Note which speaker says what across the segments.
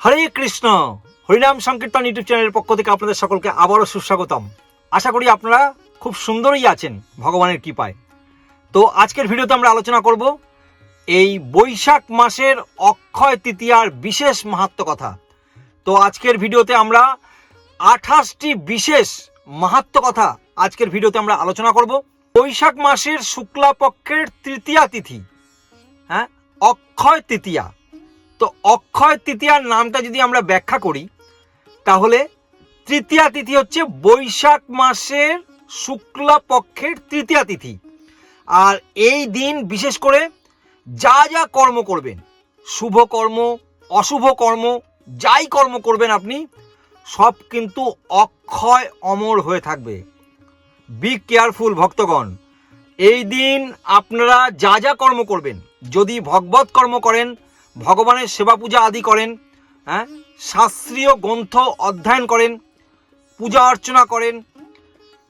Speaker 1: হরে কৃষ্ণ। হরিনাম সংকীর্তন ইউটিউব চ্যানেলের পক্ষ থেকে আপনাদের সকলকে আবারও সুস্বাগতম। আশা করি আপনারা খুব সুন্দরই আছেন, ভগবানের কৃপায়। তো আজকের ভিডিওতে আমরা আলোচনা করব এই বৈশাখ মাসের অক্ষয় তৃতীয়ার বিশেষ মাহাত্ম কথা। তো আজকের ভিডিওতে আমরা আঠাশটি বিশেষ মাহাত্ম কথা আজকের ভিডিওতে আমরা আলোচনা করব। বৈশাখ মাসের শুক্লাপক্ষের তৃতীয়া তিথি হ্যাঁ? অক্ষয় তৃতীয়া। তো অক্ষয় তৃতীয়ার নামটা যদি আমরা ব্যাখ্যা করি, তাহলে তৃতীয়া তিথি হচ্ছে বৈশাখ মাসের শুক্লা পক্ষের তৃতীয়া তিথি। আর এই দিন বিশেষ করে যা যা কর্ম করবেন, শুভ কর্ম, অশুভ কর্ম, যাই কর্ম করবেন আপনি, সব কিন্তু অক্ষয় অমর হয়ে থাকবে। বি কেয়ারফুল ভক্তগণ। এই দিন আপনারা যা যা কর্ম করবেন, যদি ভগবত কর্ম করেন ভগবানের সেবা পূজা আদি করেন হ্যাঁ? শাস্ত্রীয় গ্রন্থ অধ্যয়ন করেন, পূজা অর্চনা করেন।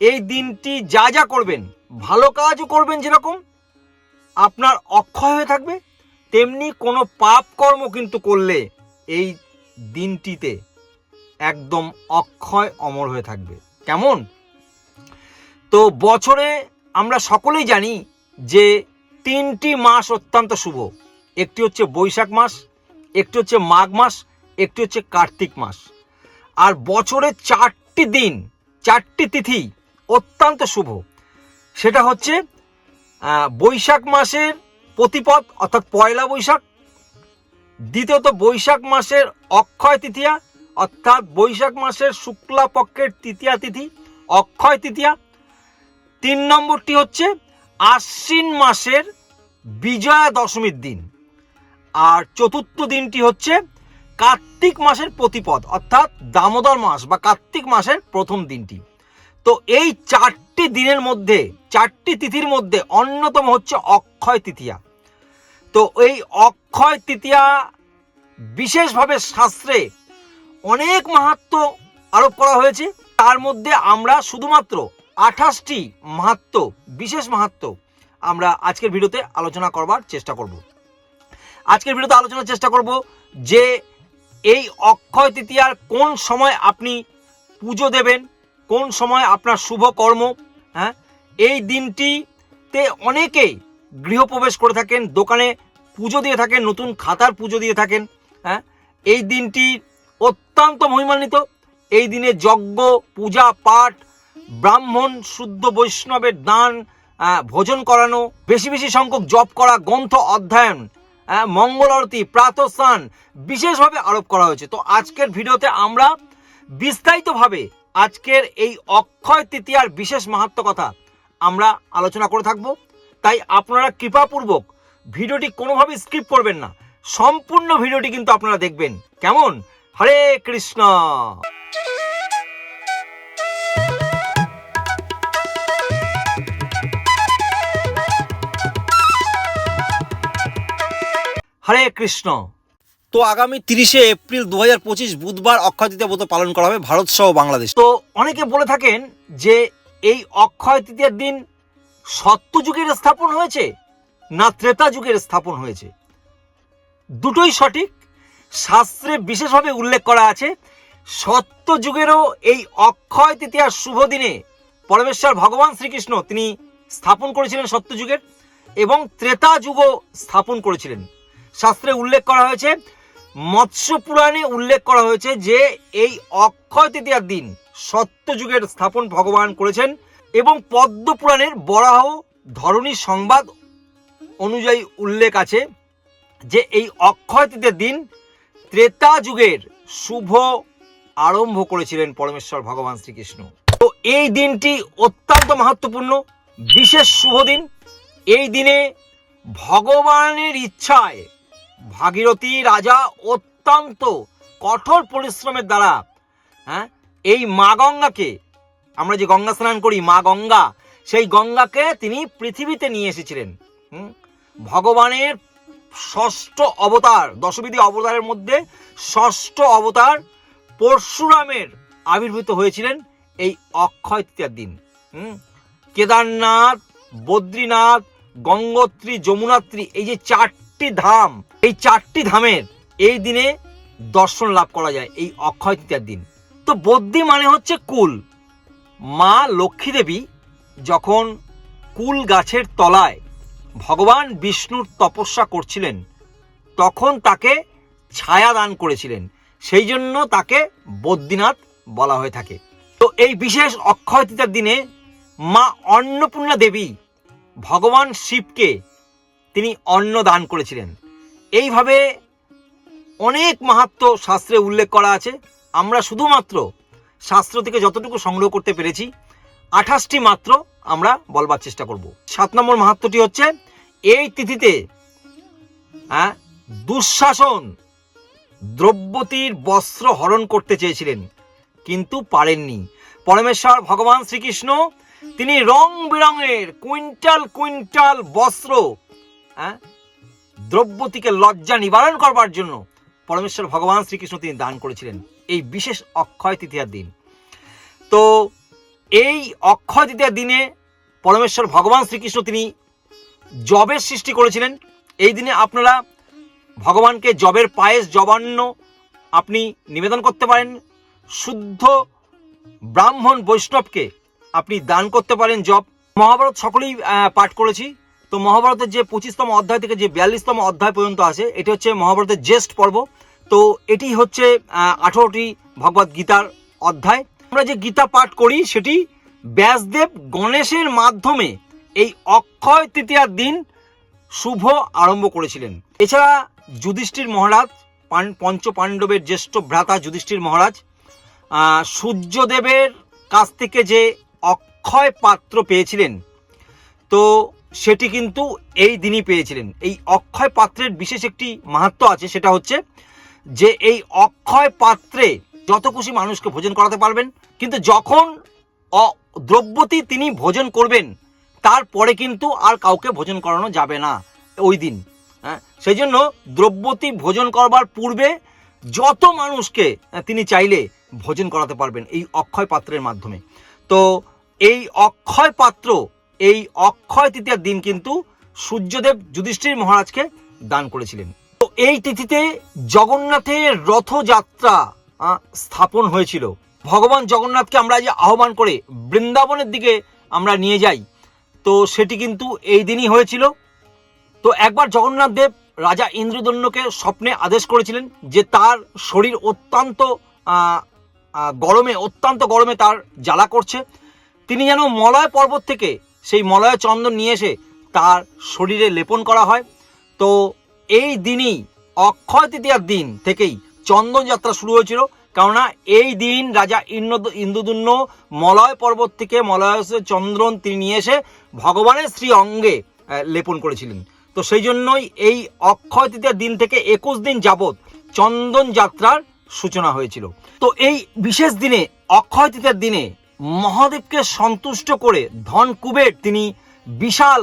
Speaker 1: এই দিনটি যা যা করবেন, ভালো কাজও করবেন যেরকম, আপনার অক্ষয় হয়ে থাকবে, তেমনি কোনো পাপ কর্ম কিন্তু করলে এই দিনটিতে একদম অক্ষয় অমর হয়ে থাকবে। কেমন? তো বছরে আমরা সকলেই জানি যে তিনটি মাস অত্যন্ত শুভ। একটি হচ্ছে বৈশাখ মাস, একটি হচ্ছে মাঘ মাস, একটি হচ্ছে কার্তিক মাস। আর বছরের চারটি দিন, চারটি তিথি অত্যন্ত শুভ। সেটা হচ্ছে বৈশাখ মাসের প্রতিপদ, অর্থাৎ পয়লা বৈশাখ, দ্বিতীয়ত বৈশাখ মাসের অক্ষয় তৃতীয়া অর্থাৎ বৈশাখ মাসের শুক্লা পক্ষের তৃতীয়া তিথি, অক্ষয় তৃতীয়া তিন নম্বরটি হচ্ছে আশ্বিন মাসের বিজয়া দশমীর দিন। আর চতুর্থ দিনটি হচ্ছে কার্তিক মাসের প্রতিপদ, অর্থাৎ দামোদর মাস বা কার্তিক মাসের প্রথম দিনটি। তো এই চারটি দিনের মধ্যে, চারটি তিথির মধ্যে অন্যতম হচ্ছে অক্ষয় তৃতীয়া। তো এই অক্ষয় তৃতীয়া বিশেষভাবে শাস্ত্রে অনেক মাহাত্ম আরোপ করা হয়েছে। তার মধ্যে আমরা শুধুমাত্র আঠাশটি মাহাত্ম, বিশেষ মাহাত্ম আমরা আজকের ভিডিওতে আলোচনা করবার চেষ্টা করব। আজকের ভিডিওতে আলোচনার চেষ্টা করব যে এই অক্ষয় তৃতীয়ার কোন সময় আপনি পুজো দেবেন, কোন সময় আপনার শুভ কর্ম হ্যাঁ? এই দিনটিতে অনেকেই গৃহপ্রবেশ করে থাকেন, দোকানে পুজো দিয়ে থাকেন, নতুন খাতার পুজো দিয়ে থাকেন হ্যাঁ? এই দিনটি অত্যন্ত মহিমান্বিত। এই দিনে যজ্ঞ, পূজা, পাঠ, ব্রাহ্মণ, শুদ্ধ বৈষ্ণবের দান ভোজন করানো, বেশি বেশি সংখ্যক জপ করা, গ্রন্থ অধ্যয়ন মঙ্গল আরতি, প্রাতঃস্নান বিশেষভাবে আরোপ করা হয়েছে। তো আজকের ভিডিওতে আমরা বিস্তারিতভাবে আজকের এই অক্ষয় তৃতীয়ার বিশেষ মাহাত্ম কথা আমরা আলোচনা করে থাকব। তাই আপনারা কৃপাপূর্বক ভিডিওটি কোনোভাবে স্কিপ করবেন না। সম্পূর্ণ ভিডিওটি কিন্তু আপনারা দেখবেন। কেমন? হরে কৃষ্ণ! হরে কৃষ্ণ। তো আগামী তিরিশে এপ্রিল দু হাজার পঁচিশ বুধবার অক্ষয় তৃতীয়া ব্রত পালন করা হবে ভারত সহ বাংলাদেশ। তো অনেকে বলে থাকেন যে এই অক্ষয় তৃতীয়ার দিন সত্য যুগের স্থাপন হয়েছে না ত্রেতা যুগের স্থাপন হয়েছে? দুটোই সঠিক। শাস্ত্রে বিশেষভাবে উল্লেখ করা আছে সত্য যুগেরও এই অক্ষয় তৃতীয়ার শুভ দিনে পরমেশ্বর ভগবান শ্রীকৃষ্ণ তিনি স্থাপন করেছিলেন সত্যযুগের এবং ত্রেতা যুগও স্থাপন করেছিলেন। শাস্ত্রে উল্লেখ করা হয়েছে মৎস্য পুরাণে উল্লেখ করা হয়েছে যে এই অক্ষয় তৃতীয়ার দিন সত্যযুগের স্থাপন ভগবান করেছেন এবং পদ্ম পুরাণের বরাহ ধরণী সংবাদ অনুযায়ী উল্লেখ আছে যে এই অক্ষয় তৃতীয়ার দিন ত্রেতা যুগের শুভ আরম্ভ করেছিলেন পরমেশ্বর ভগবান শ্রীকৃষ্ণ। তো এই দিনটি অত্যন্ত মাহাত্মপূর্ণ বিশেষ শুভ দিন। এই দিনে ভগবানের ইচ্ছায় ভাগীরথী রাজা অত্যন্ত কঠোর পরিশ্রমের দ্বারা হ্যাঁ এই মা গঙ্গাকে, আমরা যে গঙ্গা স্নান করি, মা গঙ্গা, সেই গঙ্গাকে তিনি পৃথিবীতে নিয়ে এসেছিলেন? ভগবানের ষষ্ঠ অবতার, দশবিধি অবতারের মধ্যে ষষ্ঠ অবতার পরশুরামের আবির্ভূত হয়েছিলেন এই অক্ষয় তৃতীয়ার দিন? কেদারনাথ, বদ্রীনাথ, গঙ্গোত্রী, যমুনাত্রী, এই যে চারটি ধাম, এই চারটি ধামের এই দিনে দর্শন লাভ করা যায়, এই অক্ষয় তৃতীয়ার দিন। তো বদ্যি মানে হচ্ছে কুল। মা লক্ষ্মী দেবী যখন কুল গাছের তলায় ভগবান বিষ্ণুর তপস্যা করছিলেন, তখন তাকে ছায়া দান করেছিলেন। সেই জন্য তাকে বদ্রীনাথ বলা হয়ে থাকে। তো এই বিশেষ অক্ষয় তৃতীয়ার দিনে মা অন্নপূর্ণা দেবী ভগবান শিবকে তিনি অন্ন দান করেছিলেন। এইভাবে অনেক মাহাত্ম শাস্ত্রে উল্লেখ করা আছে। আমরা শুধুমাত্র শাস্ত্র থেকে যতটুকু সংগ্রহ করতে পেরেছি, আঠাশটি মাত্র আমরা বলবার চেষ্টা করব। সাত নম্বর মাহাত্মটি হচ্ছে, এই তিথিতে হ্যাঁ দুঃশাসন দ্রব্যতীর বস্ত্র হরণ করতে চেয়েছিলেন, কিন্তু পারেননি। পরমেশ্বর ভগবান শ্রীকৃষ্ণ, তিনি রং বেরঙের কুইন্টাল কুইন্টাল বস্ত্র হ্যাঁ? দ্রব্যতীকে লজ্জা নিবারণ করবার জন্য পরমেশ্বর ভগবান শ্রীকৃষ্ণ তিনি দান করেছিলেন এই বিশেষ অক্ষয় তৃতীয়ার দিন। তো এই অক্ষয় তৃতীয়ার দিনে পরমেশ্বর ভগবান শ্রীকৃষ্ণ তিনি জবের সৃষ্টি করেছিলেন। এই দিনে আপনারা ভগবানকে জবের পায়েস জবান্ন আপনি নিবেদন করতে পারেন। শুদ্ধ ব্রাহ্মণ বৈষ্ণবকে আপনি দান করতে পারেন জব। মহাভারত সকলেই পাঠ করেছি। তো মহাভারতের যে পঁচিশতম অধ্যায় থেকে যে বিয়াল্লিশতম অধ্যায় পর্যন্ত আছে, এটি হচ্ছে মহাভারতের জ্যেষ্ঠ পর্ব। তো এটি হচ্ছে আঠারোটি ভগবত গীতার অধ্যায়। আমরা যে গীতা পাঠ করি, সেটি ব্যাসদেব গণেশের মাধ্যমে এই অক্ষয় তৃতীয়ার দিন শুভ আরম্ভ করেছিলেন। এছাড়া যুধিষ্ঠির মহারাজ পঞ্চ পাণ্ডবের জ্যেষ্ঠ ভ্রাতা যুধিষ্ঠির মহারাজ সূর্যদেবের কাছ থেকে যে অক্ষয় পাত্র পেয়েছিলেন। তো সেটি কিন্তু এই দিনই পেয়েছিলেন। এই অক্ষয় পাত্রের বিশেষ একটি মাহাত্ম আছে, সেটা হচ্ছে যে এই অক্ষয় পাত্রে যত খুশি মানুষকে ভোজন করাতে পারবেন, কিন্তু যখন দ্রব্যতি তিনি ভোজন করবেন, তারপরে কিন্তু আর কাউকে ভোজন করানো যাবে না ওই দিন। হ্যাঁ সেই জন্য দ্রব্যতি ভোজন করবার পূর্বে যত মানুষকে তিনি চাইলে ভোজন করাতে পারবেন এই অক্ষয় পাত্রের মাধ্যমে। তো এই অক্ষয় পাত্র এই অক্ষয় তৃতীয়ার দিন কিন্তু সূর্যদেব যুধিষ্ঠির মহারাজকে দান করেছিলেন। তো এই তিথিতে জগন্নাথের রথযাত্রা স্থাপন হয়েছিল। ভগবান জগন্নাথকে আমরা যে আহ্বান করে বৃন্দাবনের দিকে আমরা নিয়ে যাই। তো সেটি কিন্তু এই দিনই হয়েছিল। তো একবার জগন্নাথ দেব রাজা ইন্দ্রদন্যকে স্বপ্নে আদেশ করেছিলেন যে তার শরীর অত্যন্ত গরমে অত্যন্ত গরমে তার জ্বালা করছে। তিনি যেন মলয় পর্বত থেকে সেই মলয় চন্দন নিয়ে এসে তার শরীরে লেপন করা হয়। তো এই দিনই অক্ষয় তৃতীয়ার দিন থেকেই চন্দন যাত্রা শুরু হয়েছিল। কেননা এই দিন রাজা ইন্দ্র ইন্দ্রদুন্ন মলয় পর্বত থেকে মলয় চন্দ্রন তিনি নিয়ে এসে ভগবানের শ্রী অঙ্গে লেপন করেছিলেন। তো সেই জন্যই এই অক্ষয় তৃতীয়ার দিন থেকে একুশ দিন যাবৎ চন্দন যাত্রার সূচনা হয়েছিল। তো এই বিশেষ দিনে, অক্ষয় তৃতীয়ার দিনে মহাদেবকে সন্তুষ্ট করে ধন কুবের তিনি বিশাল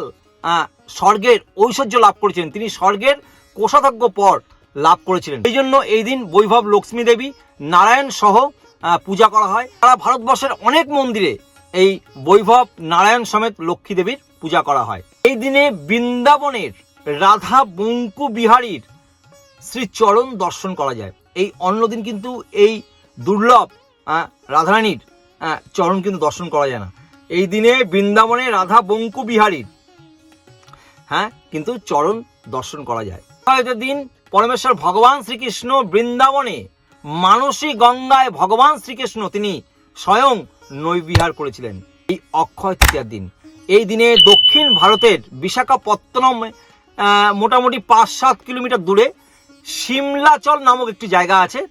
Speaker 1: স্বর্গের ঐশ্বর্য লাভ করেছিলেন। তিনি স্বর্গের কোষাধ্যক্ষ পদ লাভ করেছিলেন। এই জন্য এই দিন বৈভব লক্ষ্মী দেবী নারায়ণ সহ পূজা করা হয়। সারা ভারতবর্ষের অনেক মন্দিরে এই বৈভব নারায়ণ সমেত লক্ষ্মী দেবীর পূজা করা হয়। এই দিনে বৃন্দাবনের রাধা বঙ্কু বিহারীর শ্রীচরণ দর্শন করা যায়। এই অন্যদিন কিন্তু এই দুর্লভ রাধারানীর চরণ কিন্তু দর্শন করা যায় না। এই দিনে বৃন্দাবনে রাধা বঙ্কু বিহারীর হ্যাঁ কিন্তু চরণ দর্শন করা যায়। দিন পরমেশ্বর ভগবান শ্রীকৃষ্ণ বৃন্দাবনে মানসী গঙ্গায় ভগবান শ্রীকৃষ্ণ তিনি স্বয়ং নৈবিহার করেছিলেন এই অক্ষয় তৃতীয়ার দিন। এই দিনে দক্ষিণ ভারতের বিশাখাপত্তনম মোটামুটি পাঁচ সাত কিলোমিটার দূরে সিমলাচল নামক একটি জায়গা আছে।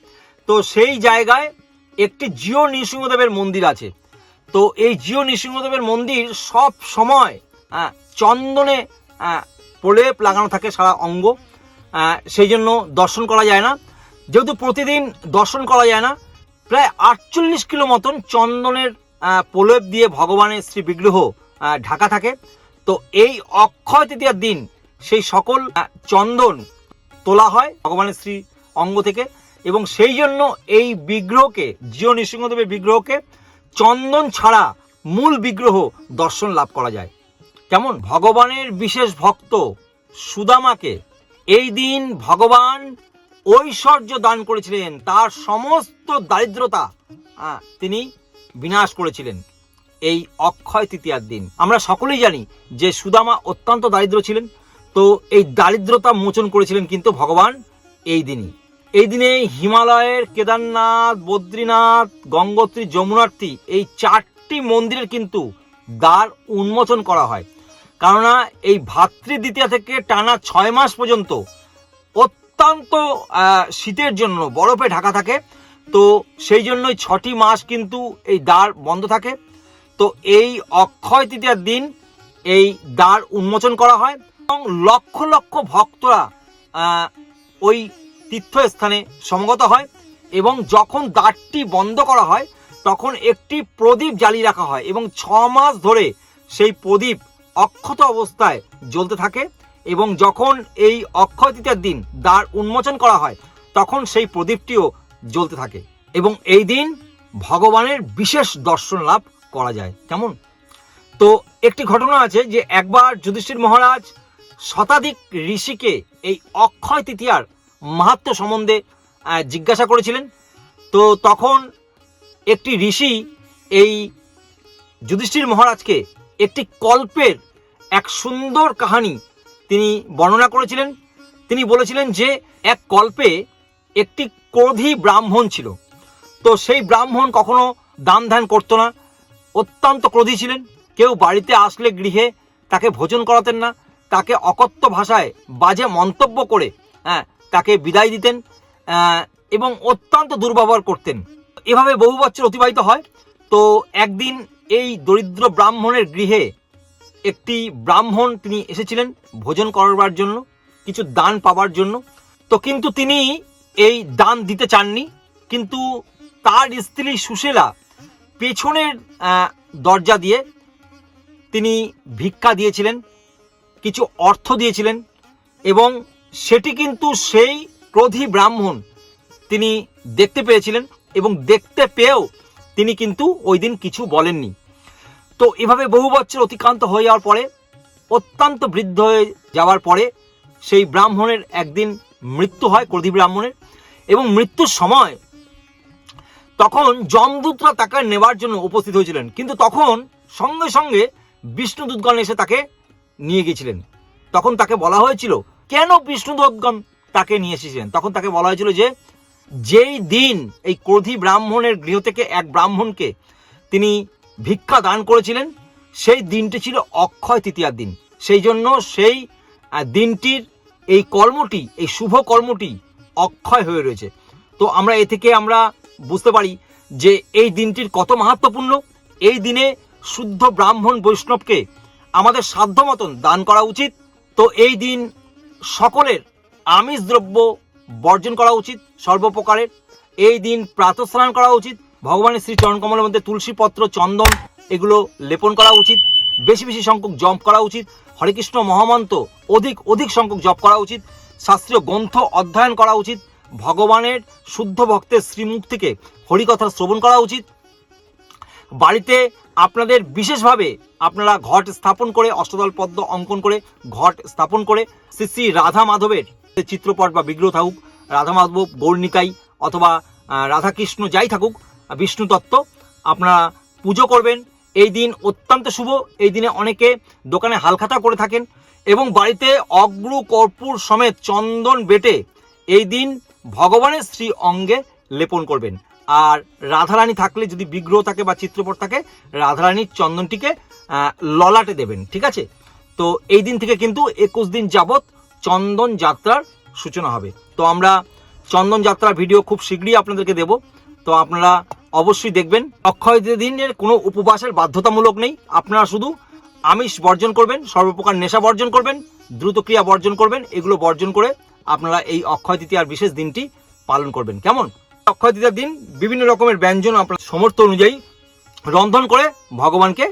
Speaker 1: তো সেই জায়গায় একটি জিও নৃসিংহদেবের মন্দির আছে। তো এই জিও নৃসিংহদেবের মন্দির সব সময় চন্দনে আহ, প্রলেপ লাগানো থাকে সারা অঙ্গ। সেই জন্য দর্শন করা যায় না। যেহেতু প্রতিদিন দর্শন করা যায় না প্রায় আটচল্লিশ কিলো মতন চন্দনের প্রলেপ দিয়ে ভগবানের শ্রী বিগ্রহ ঢাকা থাকে। তো এই অক্ষয় তৃতীয়ার দিন সেই সকল চন্দন তোলা হয় ভগবানের শ্রী অঙ্গ থেকে। এবং সেই জন্য এই বিগ্রহকে, জিও নৃসিংহদেবের বিগ্রহকে চন্দন ছাড়া মূল বিগ্রহ দর্শন লাভ করা যায়। কেমন? ভগবানের বিশেষ ভক্ত সুদামাকে এই দিন ভগবান ঐশ্বর্য দান করেছিলেন। তার সমস্ত দারিদ্রতা তিনি বিনাশ করেছিলেন এই অক্ষয় তৃতীয়ার দিন। আমরা সকলেই জানি যে সুদামা অত্যন্ত দারিদ্র ছিলেন, তো এই দারিদ্রতা মোচন করেছিলেন কিন্তু ভগবান এই দিনই। এই দিনে হিমালয়ের কেদারনাথ, বদ্রীনাথ, গঙ্গোত্রী, যমুনার্থী এই চারটি মন্দিরের কিন্তু দ্বার উন্মোচন করা হয়। কেননা এই ভাতৃ দ্বিতীয়া থেকে টানা ছয় মাস পর্যন্ত অত্যন্ত শীতের জন্য বরফে ঢাকা থাকে। তো সেই জন্যই ছটি মাস কিন্তু এই দ্বার বন্ধ থাকে। তো এই অক্ষয় তৃতীয়ার দিন এই দ্বার উন্মোচন করা হয় এবং লক্ষ লক্ষ ভক্তরা ওই তীর্থস্থানে সমগত হয় এবং যখন দ্বারটি বন্ধ করা হয়, তখন একটি প্রদীপ জ্বালিয়ে রাখা হয় এবং ছ মাস ধরে সেই প্রদীপ অক্ষত অবস্থায় জ্বলতে থাকে এবং যখন এই অক্ষয় তৃতীয়ার দিন দ্বার উন্মোচন করা হয়, তখন সেই প্রদীপটিও জ্বলতে থাকে এবং এই দিন ভগবানের বিশেষ দর্শন লাভ করা যায়। কেমন? তো একটি ঘটনা আছে যে একবার যুধিষ্ঠির মহারাজ শতাধিক ঋষিকে এই অক্ষয় তৃতীয়ার মাহাত্ম সম্বন্ধে জিজ্ঞাসা করেছিলেন। তো তখন একটি ঋষি এই যুধিষ্ঠির মহারাজকে একটি কল্পের এক সুন্দর কাহিনী তিনি বর্ণনা করেছিলেন। তিনি বলেছিলেন যে, এক কল্পে একটি ক্রোধী ব্রাহ্মণ ছিল। তো সেই ব্রাহ্মণ কখনো দান ধ্যান করতো না, অত্যন্ত ক্রোধী ছিলেন। কেউ বাড়িতে আসলে গৃহে তাকে ভোজন করাতেন না, তাকে অকথ্য ভাষায় বাজে মন্তব্য করে হ্যাঁ তাকে বিদায় দিতেন এবং অত্যন্ত দুর্ব্যবহার করতেন। এভাবে বহু বছর অতিবাহিত হয়। তো একদিন এই দরিদ্র ব্রাহ্মণের গৃহে একটি ব্রাহ্মণ তিনি এসেছিলেন ভোজন করবার জন্য, কিছু দান পাবার জন্য। তো কিন্তু তিনি এই দান দিতে চাননি। কিন্তু তার স্ত্রী সুশেলা পেছনের দরজা দিয়ে তিনি ভিক্ষা দিয়েছিলেন, কিছু অর্থ দিয়েছিলেন এবং সেটি কিন্তু সেই ক্রোধী ব্রাহ্মণ তিনি দেখতে পেয়েছিলেন এবং দেখতে পেয়েও তিনি কিন্তু ওই দিন কিছু বলেননি। তো এভাবে বহু বছর অতিক্রান্ত হয়ে যাওয়ার পরে, অত্যন্ত বৃদ্ধ হয়ে যাওয়ার পরে সেই ব্রাহ্মণের একদিন মৃত্যু হয়, ক্রোধী ব্রাহ্মণের এবং মৃত্যুর সময় তখন যমদূতরা তাকে নেবার জন্য উপস্থিত হয়েছিলেন। কিন্তু তখন সঙ্গে সঙ্গে বিষ্ণুদূতগণ এসে তাকে নিয়ে গিয়েছিলেন। তখন তাকে বলা হয়েছিল কেন বিষ্ণুদূতগণ তাকে নিয়ে এসেছিলেন? তখন তাকে বলা হয়েছিল যে, যেই দিন এই ক্রোধী ব্রাহ্মণের গৃহ থেকে এক ব্রাহ্মণকে তিনি ভিক্ষা দান করেছিলেন, সেই দিনটি ছিল অক্ষয় তৃতীয়ার দিন। সেই জন্য সেই দিনটির এই কর্মটি, এই শুভ কর্মটি অক্ষয় হয়ে রয়েছে। তো আমরা এ থেকে আমরা বুঝতে পারি যে এই দিনটির কত মাহাত্মপূর্ণ। এই দিনে শুদ্ধ ব্রাহ্মণ বৈষ্ণবকে আমাদের সাধ্য মতন দান করা উচিত। তো এই দিন সকলের আমিষ দ্রব্য বর্জন করা উচিত সর্বপ্রকারের। এই দিন প্রাতঃস্নান করা উচিত। ভগবানের শ্রী চরণকমলের মধ্যে তুলসী পত্র চন্দন এগুলো লেপন করা উচিত। বেশি বেশি সংখ্যক জপ করা উচিত। হরেকৃষ্ণ মহামন্ত্র অধিক অধিক সংখ্যক জপ করা উচিত। শাস্ত্রীয় গ্রন্থ অধ্যয়ন করা উচিত। ভগবানের শুদ্ধ ভক্তের শ্রীমুখ থেকে হরিকথা শ্রবণ করা উচিত। বাড়িতে আপনাদের বিশেষভাবে আপনারা ঘট স্থাপন করে, অষ্টদল পদ্ম অঙ্কন করে, ঘট স্থাপন করে শ্রী শ্রী রাধা মাধবের চিত্রপট বা বিগ্রহ থাকুক, রাধা মাধব, গৌরনিকাই অথবা রাধাকৃষ্ণ যাই থাকুক, বিষ্ণু তত্ত্ব আপনারা পুজো করবেন। এই দিন অত্যন্ত শুভ। এই দিনে অনেকে দোকানে হালখাতা করে থাকেন এবং বাড়িতে অগ্র কর্পূর সমেত চন্দন বেটে এই দিন ভগবানের শ্রী অঙ্গে লেপন করবেন। আর রাধারানী থাকলে যদি বিগ্রহ থাকে বা চিত্রপট থাকে, রাধারানীর চন্দনটিকে ললাটে দেবেন, ঠিক আছে? তো এই দিন থেকে কিন্তু একুশ দিন যাবত চন্দন যাত্রার সূচনা হবে। তো আমরা চন্দন যাত্রার ভিডিও খুব শীঘ্রই আপনাদেরকে দেব। তো আপনারা অবশ্যই দেখবেন, অক্ষয় দিনের কোনো উপবাসের বাধ্যতামূলক নেই। আপনারা শুধু আমিষ বর্জন করবেন, সর্বপ্রকার নেশা বর্জন করবেন দ্রুত ক্রিয়া বর্জন করবেন, এগুলো বর্জন করে আপনারা এই অক্ষয় তৃতীয়ার বিশেষ দিনটি পালন করবেন। কেমন? অক্ষয় তৃতীয়ার দিন বিভিন্ন রকমের ব্যঞ্জন আপনার সমর্থ অনুযায়ী রন্ধন করে ভগবানকে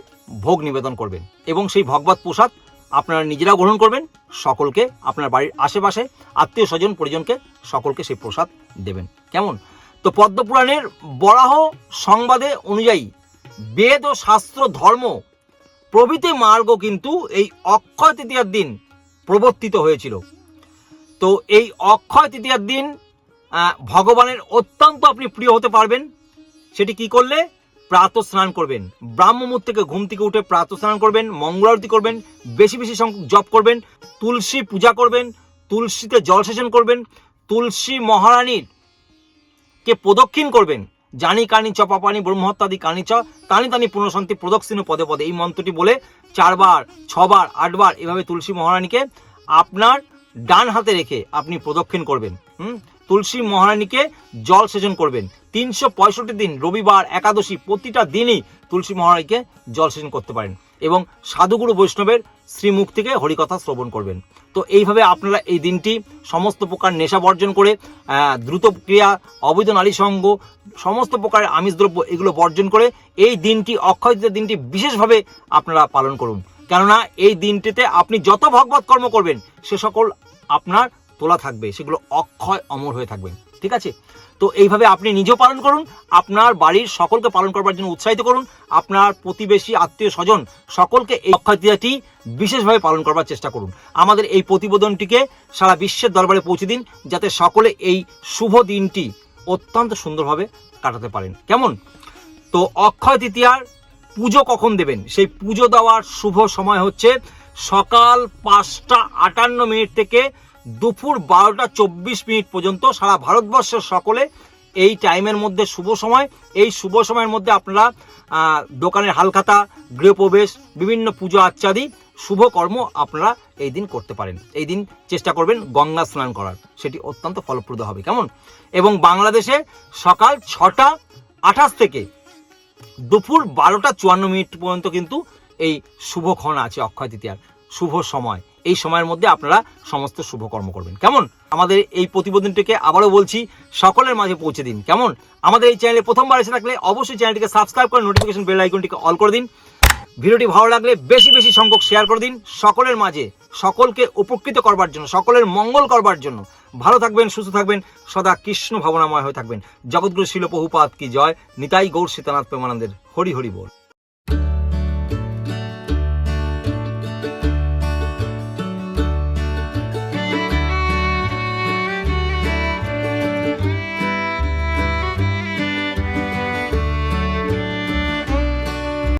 Speaker 1: ভোগ নিবেদন করবেন এবং সেই ভগবত প্রসাদ আপনারা নিজেরাও গ্রহণ করবেন, সকলকে আপনার বাড়ির আশেপাশে, আত্মীয় স্বজন, পরিজনকে সকলকে সেই প্রসাদ দেবেন। কেমন? তো পদ্মপুরাণের বরাহ সংবাদে অনুযায়ী বেদ ও শাস্ত্র ধর্ম প্রভৃতি মার্গ কিন্তু এই অক্ষয় তৃতীয়ার দিন প্রবর্তিত হয়েছিল। তো এই অক্ষয় তৃতীয়ার দিন ভগবানের অত্যন্ত আপনি প্রিয় হতে পারবেন। সেটি কি করলে? প্রাত স্নান করবেন। ব্রাহ্মমুহূর্ত থেকে ঘুম থেকে উঠে প্রাত স্নান করবেন, মঙ্গল আরতি করবেন, বেশি বেশি সংখ্যক জপ করবেন, তুলসী পূজা করবেন, তুলসীতে জলসেচন করবেন, তুলসী মহারানীর কে প্রদক্ষিণ করবেন। জানি কানি চ, পাপানি ব্রহ্মহত্যাদি কানি চ, তানি তানি পুনঃশান্তি প্রদক্ষিণ পদে পদে। এই মন্ত্রটি বলে চারবার, ছবার, আটবার এভাবে তুলসী মহারানীকে আপনার ডান হাতে রেখে আপনি প্রদক্ষিণ করবেন। হুম? তুলসী মহারানীকে জল সেচন করবেন। তিনশো পঁয়ষট্টি দিন, রবিবার, একাদশী, প্রতিটা দিনই তুলসী মহারানীকে জল সেচন করতে পারেন এবং সাধুগুরু বৈষ্ণবের শ্রীমুখ থেকে হরিকথা শ্রবণ করবেন। তো এইভাবে আপনারা এই দিনটি সমস্ত প্রকার নেশা বর্জন করে দ্রুত ক্রিয়া, অবৈধ নারী সঙ্গ, সমস্ত প্রকারের আমিষ দ্রব্য এগুলো বর্জন করে এই দিনটি, অক্ষয় দিনটি বিশেষভাবে আপনারা পালন করুন। কেননা এই দিনটিতে আপনি যত ভগবত কর্ম করবেন, সে সকল আপনার তোলা থাকবে, সেগুলো অক্ষয় অমর হয়ে থাকবে, ঠিক আছে? তো এইভাবে আপনি নিজেও পালন করুন, আপনার বাড়ির সকলকে পালন করবার জন্য উৎসাহিত করুন, আপনার প্রতিবেশী, আত্মীয় স্বজন সকলকে এই অক্ষয় তৃতীয়াটি বিশেষভাবে পালন করবার চেষ্টা করুন। আমাদের এই প্রতিবেদনটিকে সারা বিশ্বের দরবারে পৌঁছে দিন, যাতে সকলে এই শুভ দিনটি অত্যন্ত সুন্দরভাবে কাটাতে পারেন। কেমন? তো অক্ষয় তৃতীয়ার পুজো কখন দেবেন? সেই পুজো দেওয়ার শুভ সময় হচ্ছে সকাল পাঁচটা আটান্ন মিনিট থেকে দুপুর বারোটা চব্বিশ মিনিট পর্যন্ত সারা ভারতবর্ষের সকলে এই টাইমের মধ্যে শুভ সময়। এই শুভ সময়ের মধ্যে আপনারা দোকানের হালখাতা, গৃহপ্রবেশ, বিভিন্ন পুজো আচ্চাদি শুভ কর্ম আপনারা এই দিন করতে পারেন। এই দিন চেষ্টা করবেন গঙ্গা স্নান করার। সেটি অত্যন্ত ফলপ্রদ হবে। কেমন? এবং বাংলাদেশে সকাল ছটা আঠাশ থেকে দুপুর বারোটা চুয়ান্ন মিনিট পর্যন্ত কিন্তু এই শুভক্ষণ আছে অক্ষয় তৃতীয়ার। শুভ সময়। এই সময়ের মধ্যে আপনারা সমস্ত শুভ কর্ম করবেন। কেমন? আমাদের এই প্রতিবেদনটিকে আবারও বলছি, সকলের মাঝে পৌঁছে দিন। কেমন? আমাদের এই চ্যানেলে প্রথমবার এসে থাকলে অবশ্যই চ্যানেলটিকে সাবস্ক্রাইব করে নোটিফিকেশন বেল আইকনটিকে অল করে দিন। ভিডিওটি ভালো লাগলে বেশি বেশি সংখ্যক শেয়ার করে দিন। সকলের মাঝে, সকলকে উপকৃত করবার জন্য, সকলের মঙ্গল করবার জন্য। ভালো থাকবেন, সুস্থ থাকবেন, সদা কৃষ্ণ ভাবনাময় হয়ে থাকবেন। জগৎগুরু শিল বহুপাত কি জয়? নিতাই গৌর সীতানাথ প্রেমানন্দের হরি হরি বল।